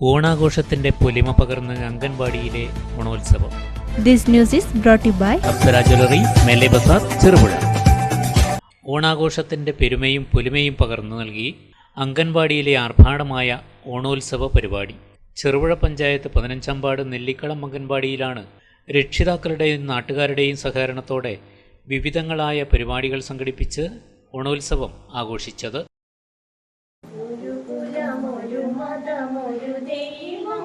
ഓണാഘോഷത്തിന്റെ പൊലിമ പകർന്ന് അംഗൻവാടിയിലെ ഓണോത്സവം. This news is brought by Apsara jewellery മെല്ലെ ബസാർ ചെറുപുഴ. ഓണാഘോഷത്തിന്റെ പെരുമയും പൊലിമയും പകർന്നു നൽകി അംഗൻവാടിയിലെ ആർഭാടമായ ഓണോത്സവ പരിപാടി. ചെറുപുഴ പഞ്ചായത്ത് പതിനഞ്ചാം നെല്ലിക്കളം അംഗൻവാടിയിലാണ് രക്ഷിതാക്കളുടെയും നാട്ടുകാരുടെയും സഹകരണത്തോടെ വിവിധങ്ങളായ പരിപാടികൾ സംഘടിപ്പിച്ച് ഓണോത്സവം ആഘോഷിച്ചത് ഒരു കുലമൊരു മതമൊരു ദൈവം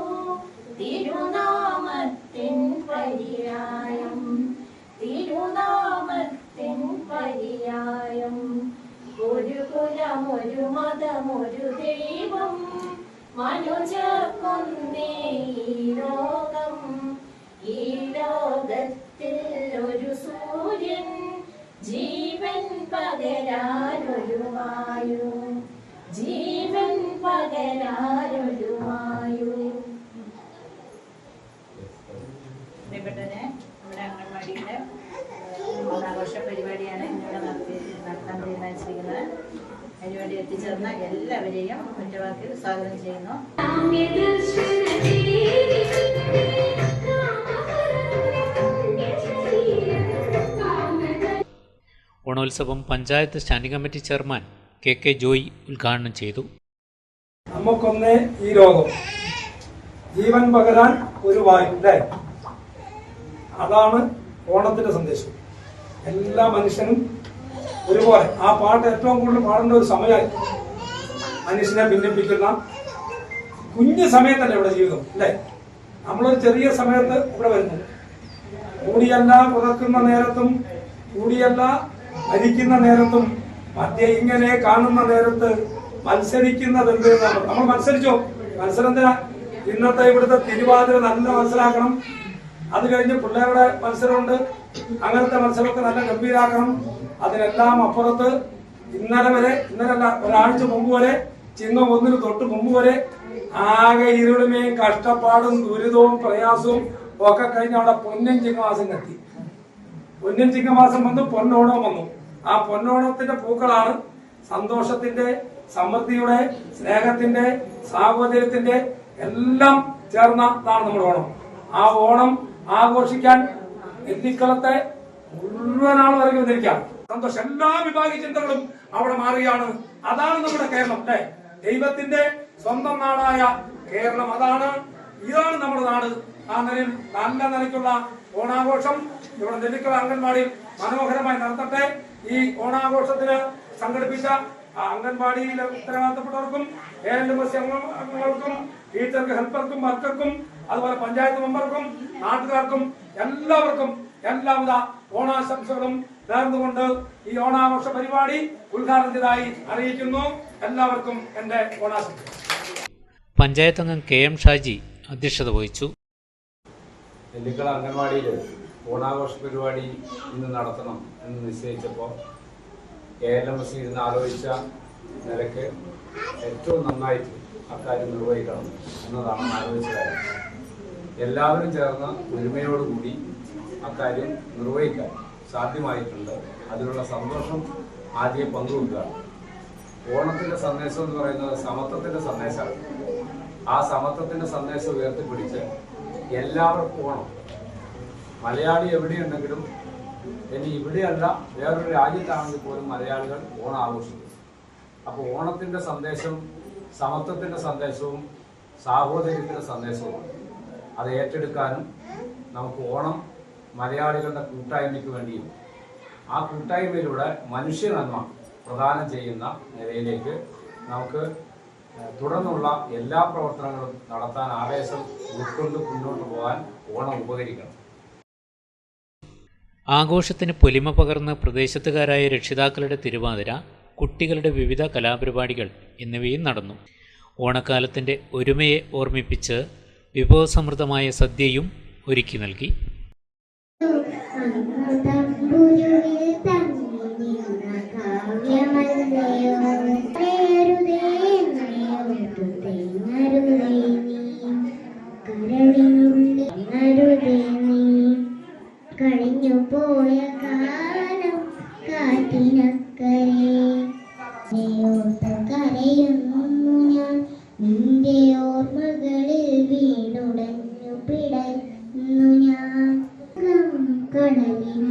തിരുനാമത്തിൻ പര്യായം. തിരുനാമത്തിൻ പര്യായം. ഒരു കുലം ഒരു മതം ഒരു ദൈവം. മനുജർക്കൊന്നേ ഈ ഒരു സൂര്യൻ ജീവൻ പകരാനൊരു വായു ജീവൻ പകരാനൊരു വായു പ്രിയപ്പെട്ടവരെ നമ്മുടെ അംഗൻവാടിയുടെ ഓണാഘോഷ പരിപാടിയാണ് ഇന്നിവിടെ നടത്തി നടത്താൻ തീരുമാനിച്ചിരിക്കുന്നത് അതിനുവേണ്ടി എത്തിച്ചേർന്ന എല്ലാവരെയും ഒറ്റവാക്കിൽ സ്വാഗതം ചെയ്യുന്നു. ഓണോത്സവം panchayat standing committee chairman K K Joy ഉദ്ഘാടനം ചെയ്തു. നമുക്കൊന്ന് ഈ രോഗം ജീവൻ പകരാൻ ഒരു വായു അല്ലേ? അതാണ് ഓണത്തിന്റെ സന്ദേശം. എല്ലാ മനുഷ്യനും ഒരുപോലെ. ആ പാട്ട് ഏറ്റവും കൂടുതൽ പാടേണ്ട ഒരു സമയമായി. മനുഷ്യനെ ഭിന്നിപ്പിക്കുന്ന കുഞ്ഞു സമയത്തല്ലേ ഇവിടെ ജീവിതം അല്ലേ? നമ്മളൊരു ചെറിയ സമയത്ത് ഇവിടെ വരുന്നു. കൂടിയല്ല പുതക്കുന്ന നേരത്തും കൂടിയല്ല ഭരിക്കുന്ന നേരത്തും മധ്യ ഇങ്ങനെ കാണുന്ന നേരത്ത് മത്സരിക്കുന്നത് എന്ത് നമ്മൾ മത്സരിച്ചോ? മത്സരം ഇന്നത്തെ ഇവിടുത്തെ തിരുവാതിര നല്ല മനസ്സിലാക്കണം അത് കഴിഞ്ഞ് പിള്ളേരുടെ മത്സരമുണ്ട്. അങ്ങനത്തെ മത്സരമൊക്കെ നല്ല ഗംഭീരാക്കണം. അതിനെല്ലാം അപ്പുറത്ത് ഇന്നലെ വരെ ഇന്നലല്ല ഒരാഴ്ച മുമ്പ് വരെ ചിങ്ങം ഒന്നിന് തൊട്ട് മുമ്പ് വരെ ആകെ ഇരുളിമയും കഷ്ടപ്പാടും ദുരിതവും പ്രയാസവും ഒക്കെ കഴിഞ്ഞ് അവിടെ പൊന്നും ചിങ്ങമാസം കത്തി. പൊന്നും ചിങ്ങമാസം വന്നു പൊന്നോണം വന്നു. ആ പൊന്നോണത്തിന്റെ പൂക്കളാണ് സന്തോഷത്തിന്റെ സമൃദ്ധിയുടെ സ്നേഹത്തിന്റെ സാഹോദര്യത്തിന്റെ എല്ലാം ചേർന്നതാണ് നമ്മുടെ ഓണം. ആ ഓണം ആഘോഷിക്കാൻ നെല്ലിക്കളത്തെ മുഴുവൻ ആൾ ഇറങ്ങി വന്നിരിക്കാം സന്തോഷം. എല്ലാ വിഭാഗ ചിന്തകളും അവിടെ മാറുകയാണ്. അതാണ് നമ്മുടെ കേരളം അല്ലെ? ദൈവത്തിന്റെ സ്വന്തം നാടായ കേരളം അതാണ്. ഇതാണ് നമ്മുടെ നാട്. ആ നിലയിൽ നല്ല നിലയ്ക്കുള്ള ഓണാഘോഷം ഇവിടെ നെല്ലിക്കൽ അംഗൻവാടിയിൽ മനോഹരമായി നടത്തട്ടെ. ഈ ഓണാഘോഷത്തിന് സംഘടിപ്പിച്ച അംഗൻവാടിയിലെ ഉത്തരവാദിത്തപ്പെട്ടവർക്കും എ എൽ എസ് അംഗങ്ങൾക്കും ടീച്ചർക്ക് ഹെൽപ്പർക്കും വർക്കർക്കും അതുപോലെ പഞ്ചായത്ത് മെമ്പർക്കും നാട്ടുകാർക്കും എല്ലാവർക്കും എല്ലാവിധ ഓണാശംസകളും നേർന്നുകൊണ്ട് ഈ ഓണാഘോഷ പരിപാടി ഉദ്ഘാടനം ചെയ്തതായി അറിയിക്കുന്നു. എല്ലാവർക്കും എന്റെ ഓണാശംസ പഞ്ചായത്ത് അംഗം കെ എം ഷാജി അധ്യക്ഷത വഹിച്ചു. നെല്ലിക്കള അംഗൻവാടിയിൽ ഓണാഘോഷ പരിപാടി ഇന്ന് നടത്തണം എന്ന് നിശ്ചയിച്ചപ്പോൾ കെ എൽ എം എസ് ഇരുന്ന് ആലോചിച്ച നിലയ്ക്ക് ഏറ്റവും നന്നായിട്ട് അക്കാര്യം നിർവഹിക്കണം എന്നതാണ് ആലോചിച്ച കാര്യം. എല്ലാവരും ചേർന്ന് ഒരുമയോടുകൂടി അക്കാര്യം നിർവഹിക്കാൻ സാധ്യമായിട്ടുണ്ട്. അതിനുള്ള സന്തോഷം ആദ്യം പങ്കുവെക്കുകയാണ് ഓണത്തിന്റെ സന്ദേശം എന്ന് പറയുന്നത് സമത്വത്തിന്റെ സന്ദേശമാണ്. ആ സമത്വത്തിന്റെ സന്ദേശം ഉയർത്തിപ്പിടിച്ച് എല്ലാവർക്കും ഓണം. മലയാളി എവിടെയുണ്ടെങ്കിലും ഇനി ഇവിടെയല്ല വേറൊരു രാജ്യത്താണെങ്കിൽ പോലും മലയാളികൾ ഓണം ആഘോഷിക്കും. അപ്പോൾ ഓണത്തിന്റെ സന്ദേശം സമത്വത്തിന്റെ സന്ദേശവും സാഹോദര്യത്തിന്റെ സന്ദേശവുമാണ്. അത് ഏറ്റെടുക്കാനും നമുക്ക് ഓണം മലയാളികളുടെ കൂട്ടായ്മയ്ക്ക് വേണ്ടിയും ആ കൂട്ടായ്മയിലൂടെ മനുഷ്യ നന്മ പ്രദാനം ചെയ്യുന്ന നിലയിലേക്ക് നമുക്ക് തുടർന്നുള്ള എല്ലാ പ്രവർത്തനങ്ങളും നടത്താൻ ആവേശം ഉൾക്കൊണ്ട് മുന്നോട്ട് പോകാൻ ഓണം ഉപകരിക്കണം. ആഘോഷത്തിന് പൊലിമ പകർന്ന് പ്രദേശത്തുകാരായ രക്ഷിതാക്കളുടെ തിരുവാതിര കുട്ടികളുടെ വിവിധ കലാപരിപാടികൾ എന്നിവയും നടന്നു. ഓണക്കാലത്തിന്റെ ഒരുമയെ ഓർമ്മിപ്പിച്ച് വിഭവസമൃദ്ധമായ സദ്യയും ഒരുക്കി നൽകി. കഴിഞ്ഞു പോയ കാലം കാറ്റിനക്കരെ കരയുന്നു ഞാൻ നിന്റെ ഓർമ്മകളിൽ വീണുടഞ്ഞു പിടഞ്ഞു ഞാൻ കടലിനക്കരെ